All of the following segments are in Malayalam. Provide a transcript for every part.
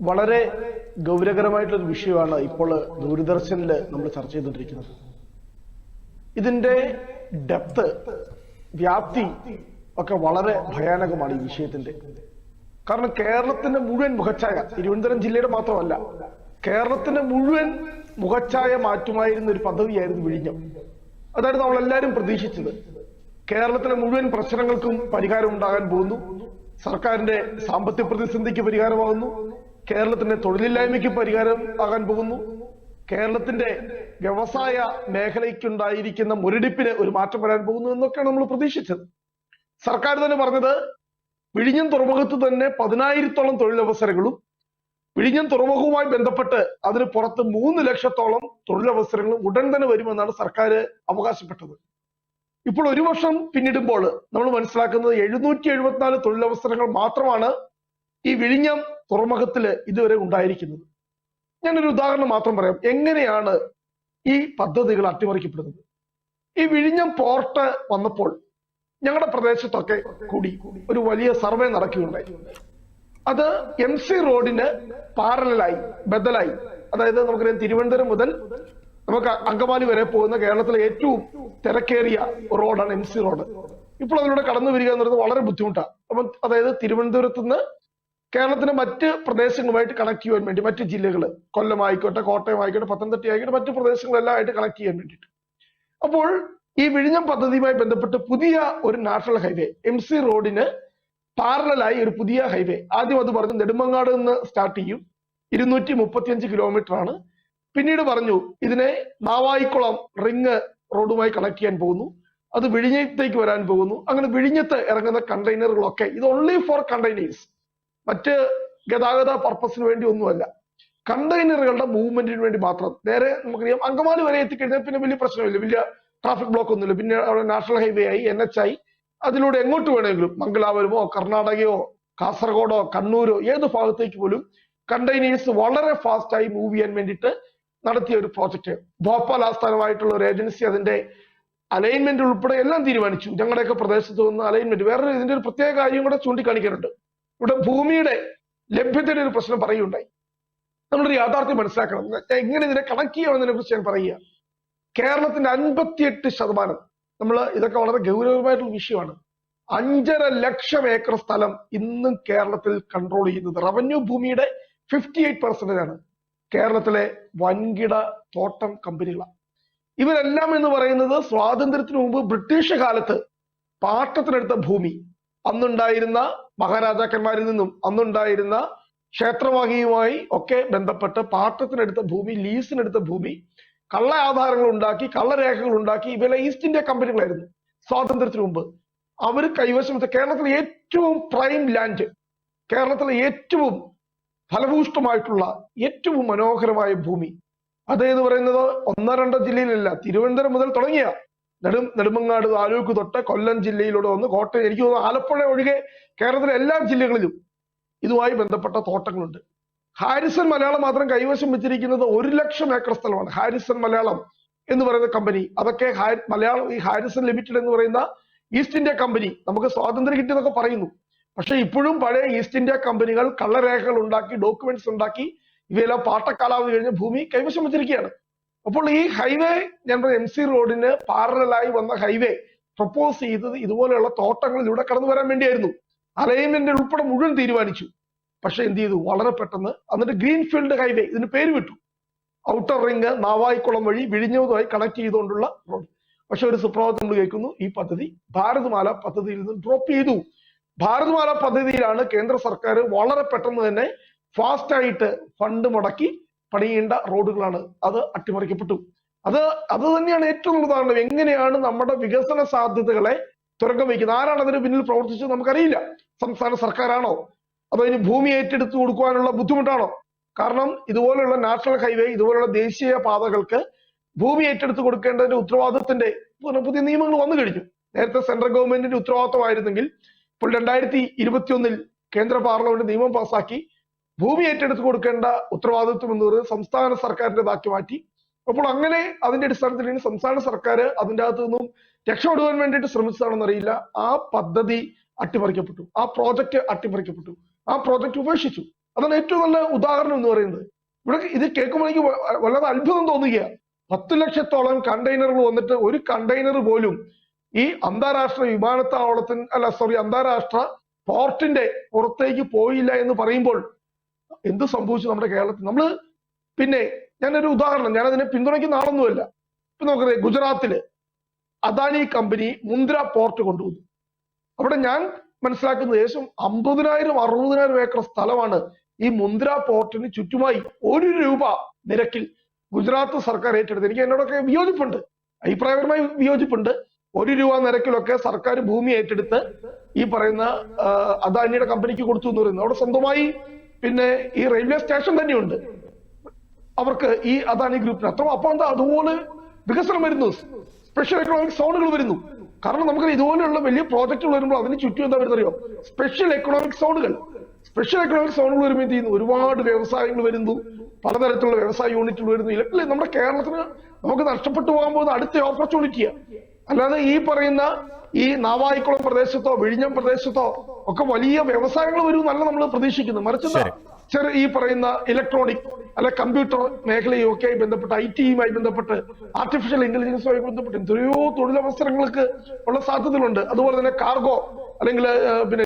വളരെ ഗൗരവകരമായിട്ടുള്ള ഒരു വിഷയമാണ് ഇപ്പോൾ ദൂരദർശനിൽ നമ്മൾ ചർച്ച ചെയ്തുകൊണ്ടിരിക്കുന്നത്. ഇതിന്റെ ഡെപ്ത് വ്യാപ്തി ഒക്കെ വളരെ ഭയാനകമാണ് ഈ വിഷയത്തിന്റെ. കാരണം കേരളത്തിന്റെ മുഴുവൻ മുഖച്ഛായ തിരുവനന്തപുരം ജില്ലയുടെ മാത്രമല്ല കേരളത്തിന്റെ മുഴുവൻ മുഖച്ഛായ മാറ്റുമായിരുന്ന ഒരു പദ്ധതിയായിരുന്നു വിഴിഞ്ഞം. നമ്മൾ നമ്മളെല്ലാവരും പ്രതീക്ഷിച്ചത്. കേരളത്തിലെ മുഴുവൻ പ്രശ്നങ്ങൾക്കും പരിഹാരം ഉണ്ടാകാൻ പോകുന്നു. സർക്കാരിന്റെ സാമ്പത്തിക പ്രതിസന്ധിക്ക് പരിഹാരമാകുന്നു. കേരളത്തിന്റെ തൊഴിലില്ലായ്മയ്ക്ക് പരിഹാരം ആകാൻ പോകുന്നു. കേരളത്തിന്റെ വ്യവസായ മേഖലയ്ക്കുണ്ടായിരിക്കുന്ന മുരടിപ്പിന് ഒരു മാറ്റം വരാൻ പോകുന്നു എന്നൊക്കെയാണ് നമ്മൾ പ്രതീക്ഷിച്ചത്. സർക്കാർ തന്നെ പറഞ്ഞത് വിഴിഞ്ഞം തുറമുഖത്ത് തന്നെ പതിനായിരത്തോളം തൊഴിലവസരങ്ങളും വിഴിഞ്ഞം തുറമുഖവുമായി ബന്ധപ്പെട്ട് അതിന് പുറത്ത് മൂന്ന് ലക്ഷത്തോളം തൊഴിലവസരങ്ങളും ഉടൻ തന്നെ വരുമെന്നാണ് സർക്കാർ അവകാശപ്പെട്ടത്. ഇപ്പോൾ ഒരു വർഷം പിന്നിടുമ്പോൾ നമ്മൾ മനസ്സിലാക്കുന്നത് എഴുന്നൂറ്റി എഴുപത്തിനാല് തൊഴിലവസരങ്ങൾ മാത്രമാണ് ഈ വിഴിഞ്ഞം തുറമുഖത്തിൽ ഇതുവരെ ഉണ്ടായിരിക്കുന്നത്. ഞാനൊരു ഉദാഹരണം മാത്രം പറയാം. എങ്ങനെയാണ് ഈ പദ്ധതികൾ അട്ടിമറിക്കപ്പെടുന്നത്? ഈ വിഴിഞ്ഞം പോർട്ട് വന്നപ്പോൾ ഞങ്ങളുടെ പ്രദേശത്തൊക്കെ കൂടി ഒരു വലിയ സർവേ നടക്കുകയുണ്ടായി. അത് എം സി റോഡിന് പാരലായി ബദലായി. അതായത് നമുക്കറിയാം തിരുവനന്തപുരം മുതൽ നമുക്ക് അങ്കമാലി വരെ പോകുന്ന കേരളത്തിലെ ഏറ്റവും തിരക്കേറിയ റോഡാണ് എം സി റോഡ്. ഇപ്പോൾ അതിലൂടെ കടന്നു വരിക എന്ന് പറയുന്നത് വളരെ ബുദ്ധിമുട്ടാണ്. അപ്പം അതായത് തിരുവനന്തപുരത്ത് നിന്ന് കേരളത്തിന്റെ മറ്റ് പ്രദേശങ്ങളുമായിട്ട് കണക്ട് ചെയ്യാൻ വേണ്ടി മറ്റ് ജില്ലകൾ കൊല്ലം ആയിക്കോട്ടെ കോട്ടയം ആയിക്കോട്ടെ പത്തനംതിട്ട ആയിക്കോട്ടെ മറ്റ് പ്രദേശങ്ങളെല്ലാം ആയിട്ട് കണക്ട് ചെയ്യാൻ വേണ്ടിയിട്ട്. അപ്പോൾ ഈ വിഴിഞ്ഞം പദ്ധതിയുമായി ബന്ധപ്പെട്ട് പുതിയ ഒരു നാഷണൽ ഹൈവേ എം സി റോഡിന് പാരലായി ഒരു പുതിയ ഹൈവേ. ആദ്യം അത് പറഞ്ഞു നെടുമങ്ങാട് നിന്ന് സ്റ്റാർട്ട് ചെയ്യും. ഇരുന്നൂറ്റി മുപ്പത്തിയഞ്ച് കിലോമീറ്റർ ആണ്. പിന്നീട് പറഞ്ഞു ഇതിനെ മാവായിക്കുളം റിങ് റോഡുമായി കണക്ട് ചെയ്യാൻ പോകുന്നു. അത് വിഴിഞ്ഞത്തേക്ക് വരാൻ പോകുന്നു. അങ്ങനെ വിഴിഞ്ഞത്ത് ഇറങ്ങുന്ന കണ്ടെയ്നറുകളൊക്കെ ഇത് ഓൺലി ഫോർ കണ്ടെയ്നേഴ്സ് മറ്റ് ഗതാഗത പർപ്പസിന് വേണ്ടി ഒന്നുമല്ല. കണ്ടെയ്നറുകളുടെ മൂവ്മെന്റിന് വേണ്ടി മാത്രം. നേരെ നമുക്കറിയാം അങ്കമാലി വരെ എത്തിക്കഴിഞ്ഞാൽ പിന്നെ വലിയ പ്രശ്നമില്ല. വലിയ ട്രാഫിക് ബ്ലോക്ക് ഒന്നുമില്ല. പിന്നെ അവിടെ നാഷണൽ ഹൈവേ ആയി എൻ എച്ച് ആയി അതിലൂടെ എങ്ങോട്ട് വേണമെങ്കിലും മംഗലാപുരമോ കർണാടകയോ കാസർഗോഡോ കണ്ണൂരോ ഏത് ഭാഗത്തേക്ക് പോലും കണ്ടെയ്നേഴ്സ് വളരെ ഫാസ്റ്റ് ആയി മൂവ് ചെയ്യാൻ വേണ്ടിയിട്ട് നടത്തിയ ഒരു പ്രോജക്റ്റ് ഭോപ്പാൽ ആസ്ഥാനമായിട്ടുള്ള ഒരു ഏജൻസി അതിന്റെ അലൈൻമെന്റ് ഉൾപ്പെടെ എല്ലാം തീരുമാനിച്ചു. ഞങ്ങളുടെയൊക്കെ പ്രദേശത്ത് നിന്ന് അലൈൻമെന്റ് വേറൊരു ഇതിന്റെ ഒരു പ്രത്യേക കാര്യം കൂടെ ചൂണ്ടിക്കാണിക്കാനുണ്ട്. ഇവിടെ ഭൂമിയുടെ ലഭ്യതയുടെ ഒരു പ്രശ്നം പറയുകയുണ്ടായി. നമ്മളൊരു യാഥാർത്ഥ്യം മനസ്സിലാക്കണം. ഞാൻ എങ്ങനെ ഇതിനെ കണക്ട് ചെയ്യാമെന്നതിനെ കുറിച്ച് ഞാൻ പറയുക. കേരളത്തിന്റെ അൻപത്തിയെട്ട് ശതമാനം നമ്മൾ ഇതൊക്കെ വളരെ ഗൗരവമായിട്ടുള്ള വിഷയമാണ്. അഞ്ചര ലക്ഷം ഏക്കർ സ്ഥലം ഇന്നും കേരളത്തിൽ കൺട്രോൾ ചെയ്യുന്നത്. റവന്യൂ ഭൂമിയുടെ ഫിഫ്റ്റി എയ്റ്റ് പെർസെന്റേജ് ആണ്. കേരളത്തിലെ വൻകിട തോട്ടം കമ്പനികളാണ്. ഇവരെല്ലാം എന്ന് പറയുന്നത് സ്വാതന്ത്ര്യത്തിന് മുമ്പ് ബ്രിട്ടീഷ് കാലത്ത് പാട്ടത്തിനെടുത്ത ഭൂമി. അന്നുണ്ടായിരുന്ന മഹാരാജാക്കന്മാരിൽ നിന്നും അന്നുണ്ടായിരുന്ന ക്ഷേത്രവാഹിയുമായി ഒക്കെ ബന്ധപ്പെട്ട് പാട്ടത്തിനെടുത്ത ഭൂമി ലീസിനെടുത്ത ഭൂമി കള്ള ആധാരങ്ങൾ ഉണ്ടാക്കി കള്ളരേഖകൾ ഉണ്ടാക്കി ഇവയിലെ ഈസ്റ്റ് ഇന്ത്യ കമ്പനികളായിരുന്നു സ്വാതന്ത്ര്യത്തിന് മുമ്പ്. അവർ കൈവശം വെച്ച കേരളത്തിലെ ഏറ്റവും പ്രൈം ലാൻഡ് കേരളത്തിലെ ഏറ്റവും ഫലഭൂഷ്ടമായിട്ടുള്ള ഏറ്റവും മനോഹരമായ ഭൂമി. അത് എന്ന് പറയുന്നത് ഒന്നോ രണ്ടോ ജില്ലയിലല്ല തിരുവനന്തപുരം മുതൽ തുടങ്ങിയ നെടും നെടുമങ്ങാട് താലൂക്ക് തൊട്ട് കൊല്ലം ജില്ലയിലൂടെ വന്ന് കോട്ടയം എനിക്ക് തോന്നുന്നു ആലപ്പുഴ ഒഴികെ കേരളത്തിലെ എല്ലാ ജില്ലകളിലും ഇതുമായി ബന്ധപ്പെട്ട തോട്ടങ്ങളുണ്ട്. ഹാരിസൺ മലയാളം മാത്രം കൈവശം വെച്ചിരിക്കുന്നത് ഒരു ലക്ഷം ഏക്കർ സ്ഥലമാണ്. ഹാരിസൺ മലയാളം എന്ന് പറയുന്ന കമ്പനി അതൊക്കെ മലയാളം ഈ ഹാരിസൺ ലിമിറ്റഡ് എന്ന് പറയുന്ന ഈസ്റ്റ് ഇന്ത്യ കമ്പനി നമുക്ക് സ്വാതന്ത്ര്യം കിട്ടിയെന്നൊക്കെ പറയുന്നു. പക്ഷെ ഇപ്പോഴും പഴയ ഈസ്റ്റ് ഇന്ത്യ കമ്പനികൾ കള്ളരേഖകൾ ഉണ്ടാക്കി ഡോക്യുമെന്റ്സ് ഉണ്ടാക്കി ഇവയെല്ലാം പാട്ടക്കാലാവധി കഴിഞ്ഞ ഭൂമി കൈവശം വെച്ചിരിക്കുകയാണ്. അപ്പോൾ ഈ ഹൈവേ ഞാൻ എം സി റോഡിന് പാരലായി വന്ന ഹൈവേ പ്രപ്പോസ് ചെയ്തത് ഇതുപോലെയുള്ള തോട്ടങ്ങളിലൂടെ കടന്നു വരാൻ വേണ്ടിയായിരുന്നു. അലൈൻമെന്റ് ഉൾപ്പെടെ മുഴുവൻ തീരുമാനിച്ചു. പക്ഷെ എന്ത് ചെയ്തു? വളരെ പെട്ടെന്ന് എന്നിട്ട് ഗ്രീൻഫീൽഡ് ഹൈവേ ഇതിന് പേര് വിട്ടു. ഔട്ടർ റിംഗ് നാവായിക്കുളം വഴി വിഴിഞ്ഞതുമായി കണക്ട് ചെയ്തുകൊണ്ടുള്ള റോഡ് പക്ഷെ ഒരു സുപ്രഭാതം നമ്മൾ കേൾക്കുന്നു. ഈ പദ്ധതി ഭാരത്മാല പദ്ധതിയിൽ നിന്ന് ഡ്രോപ്പ് ചെയ്തു. ഭാരത്മാല പദ്ധതിയിലാണ് കേന്ദ്ര സർക്കാർ വളരെ പെട്ടെന്ന് തന്നെ ഫാസ്റ്റ് ആയിട്ട് ഫണ്ട് മുടക്കി പണിയേണ്ട റോഡുകളാണ്. അത് അട്ടിമറിക്കപ്പെട്ടു. അത് അത് തന്നെയാണ് ഏറ്റവും പ്രധാനം എങ്ങനെയാണ് നമ്മുടെ വികസന സാധ്യതകളെ തുറക്കം വയ്ക്കുന്നത്? ആരാണ് അതിന് പിന്നിൽ പ്രവർത്തിച്ചത് നമുക്കറിയില്ല. സംസ്ഥാന സർക്കാരാണോ? അതോ ഇനി ഭൂമി ഏറ്റെടുത്തു കൊടുക്കുവാനുള്ള ബുദ്ധിമുട്ടാണോ? കാരണം ഇതുപോലെയുള്ള നാഷണൽ ഹൈവേ ഇതുപോലുള്ള ദേശീയ പാതകൾക്ക് ഭൂമി ഏറ്റെടുത്ത് കൊടുക്കേണ്ടതിന്റെ ഉത്തരവാദിത്തത്തിന്റെ പുതിയ- പുതിയ നിയമങ്ങൾ വന്നു കഴിഞ്ഞു. നേരത്തെ സെൻട്രൽ ഗവൺമെന്റിന്റെ ഉത്തരവാദിത്തമായിരുന്നെങ്കിൽ ഇപ്പോൾ രണ്ടായിരത്തി ഇരുപത്തിയൊന്നിൽ കേന്ദ്ര പാർലമെന്റ് നിയമം പാസാക്കി ഭൂമി ഏറ്റെടുത്ത് കൊടുക്കേണ്ട ഉത്തരവാദിത്വം എന്ന് പറയുന്നത് സംസ്ഥാന സർക്കാരിന്റെതാക്കി മാറ്റി. അപ്പോൾ അങ്ങനെ അതിന്റെ അടിസ്ഥാനത്തിൽ ഇനി സംസ്ഥാന സർക്കാർ അതിന്റെ അകത്ത് നിന്നും രക്ഷപ്പെടുവാൻ വേണ്ടിയിട്ട് ശ്രമിച്ചതാണെന്ന് അറിയില്ല. ആ പദ്ധതി അട്ടിമറിക്കപ്പെട്ടു. ആ പ്രോജക്റ്റ് അട്ടിമറിക്കപ്പെട്ടു. ആ പ്രോജക്റ്റ് ഉപേക്ഷിച്ചു. അതാണ് ഏറ്റവും നല്ല ഉദാഹരണം എന്ന് പറയുന്നത്. ഇവിടെ ഇത് കേൾക്കുമ്പോൾ എനിക്ക് വളരെ അത്ഭുതം തോന്നുക പത്ത് ലക്ഷത്തോളം കണ്ടെയ്നറുകൾ വന്നിട്ട് ഒരു കണ്ടെയ്നർ പോലും ഈ അന്താരാഷ്ട്ര വിമാനത്താവളത്തിന് അല്ല സോറി അന്താരാഷ്ട്ര പോർട്ടിന്റെ പുറത്തേക്ക് പോയില്ല എന്ന് പറയുമ്പോൾ എന്ത് സംഭവിച്ചു നമ്മുടെ കേരളത്തിൽ? നമ്മൾ പിന്നെ ഞാനൊരു ഉദാഹരണം ഞാൻ അതിനെ പിന്തുണയ്ക്കുന്ന ആളൊന്നുമല്ല. ഇപ്പൊ നമുക്കറിയാം ഗുജറാത്തിൽ അദാനി കമ്പനി മുന്ദ്ര പോർട്ട് കൊണ്ടുവന്നു. അവിടെ ഞാൻ മനസ്സിലാക്കുന്നത് ഏകദേശം അമ്പതിനായിരം അറുപതിനായിരം ഏക്കർ സ്ഥലമാണ് ഈ മുന്ദ്ര പോർട്ടിന് ചുറ്റുമായി ഒരു രൂപ നിരക്കിൽ ഗുജറാത്ത് സർക്കാർ ഏറ്റെടുത്ത് എനിക്ക് എന്നോടൊക്കെ വിയോജിപ്പുണ്ട്. അഭിപ്രായപരമായി വിയോജിപ്പുണ്ട്. ഒരു രൂപ നിരക്കിലൊക്കെ സർക്കാർ ഭൂമി ഏറ്റെടുത്ത് ഈ പറയുന്ന അദാനിയുടെ കമ്പനിക്ക് കൊടുത്തു എന്ന് പറയുന്നത്. അവിടെ സ്വന്തമായി പിന്നെ ഈ റെയിൽവേ സ്റ്റേഷൻ തന്നെയുണ്ട്. അവർക്ക് ഈ അദാനി ഗ്രൂപ്പിന് അത്ര അപ്പൊ എന്താ അതുപോലെ വികസനം വരുന്നു. സ്പെഷ്യൽ എക്കണോമിക് സോണുകൾ വരുന്നു. കാരണം നമുക്ക് ഇതുപോലെയുള്ള വലിയ പ്രോജക്റ്റുകൾ വരുമ്പോൾ അതിന് ചുറ്റും എന്താ വരുന്നറിയോ സ്പെഷ്യൽ എക്കണോമിക് സോണുകൾ സ്പെഷ്യൽ എക്കണോമിക് സോണുകൾ വരുമ്പോൾ എന്ത് ചെയ്യുന്നു? ഒരുപാട് വ്യവസായങ്ങൾ വരുന്നു. പലതരത്തിലുള്ള വ്യവസായ യൂണിറ്റുകൾ വരുന്നു. ഇല്ലെങ്കിൽ നമ്മുടെ കേരളത്തിന് നമുക്ക് നഷ്ടപ്പെട്ടു പോകാൻ പോകുന്ന അടുത്ത ഓപ്പർച്യൂണിറ്റിയാണ് അല്ലാതെ ഈ പറയുന്ന ഈ നാവായിക്കുളം പ്രദേശത്തോ വിഴിഞ്ഞം പ്രദേശത്തോ ഒക്കെ വലിയ വ്യവസായങ്ങൾ വരും നല്ല നമ്മൾ പ്രതീക്ഷിക്കുന്നത്. മറിച്ച്? ചെറിയ ഈ പറയുന്ന ഇലക്ട്രോണിക് അല്ലെ കമ്പ്യൂട്ടർ മേഖലയുമൊക്കെ ബന്ധപ്പെട്ട് ഐ ടിയുമായി ബന്ധപ്പെട്ട് ആർട്ടിഫിഷ്യൽ ഇന്റലിജൻസുമായി ബന്ധപ്പെട്ട് എത്രയോ തൊഴിലവസരങ്ങൾക്ക് ഉള്ള സാധ്യതകളുണ്ട്. അതുപോലെ തന്നെ കാർഗോ അല്ലെങ്കിൽ പിന്നെ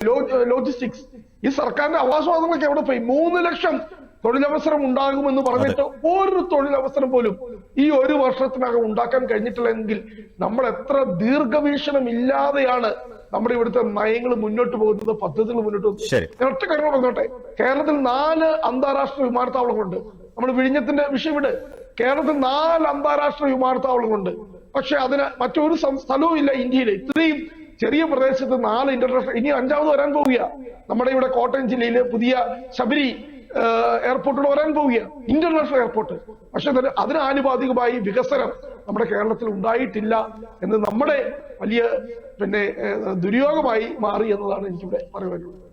ലോജിസ്റ്റിക്സ് ഈ സർക്കാരിന്റെ ആവാസവാദങ്ങളൊക്കെ എവിടെ പോയി? മൂന്ന് ലക്ഷം തൊഴിലവസരം ഉണ്ടാകുമെന്ന് പറഞ്ഞിട്ട് ഒരു തൊഴിലവസരം പോലും ഈ ഒരു വർഷത്തിനകം ഉണ്ടാക്കാൻ കഴിഞ്ഞിട്ടില്ലെങ്കിൽ നമ്മൾ എത്ര ദീർഘവീക്ഷണം ഇല്ലാതെയാണ് നമ്മുടെ ഇവിടുത്തെ നയങ്ങൾ മുന്നോട്ട് പോകുന്നത് പദ്ധതികൾ മുന്നോട്ട് പോകുന്നത്. ഒറ്റ കാര്യങ്ങൾ പറഞ്ഞോട്ടെ? കേരളത്തിൽ നാല് അന്താരാഷ്ട്ര വിമാനത്താവളങ്ങളുണ്ട്. നമ്മൾ വിഴിഞ്ഞത്തിന്റെ വിഷയം ഇട്. കേരളത്തിൽ നാല് അന്താരാഷ്ട്ര വിമാനത്താവളങ്ങളുണ്ട്. പക്ഷെ അതിന് മറ്റൊരു സ്ഥലവും ഇല്ല ഇന്ത്യയിൽ ഇത്രയും ചെറിയ പ്രദേശത്ത് നാല് ഇന്റർനാഷണൽ ഇനി അഞ്ചാമത് വരാൻ പോവുക നമ്മുടെ ഇവിടെ കോട്ടയം ജില്ലയിലെ പുതിയ ശബരി എയർപോർട്ടുകൾ വരാൻ പോവുകയാണ് ഇന്റർനാഷണൽ എയർപോർട്ട് പക്ഷെ അതിന് ആനുപാതികമായി വികസനം നമ്മുടെ കേരളത്തിൽ ഉണ്ടായിട്ടില്ല എന്ന് നമ്മുടെ വലിയ പിന്നെ ദുര്യോഗമായി മാറി എന്നതാണ് എനിക്കിവിടെ പറയുവാനുള്ളത്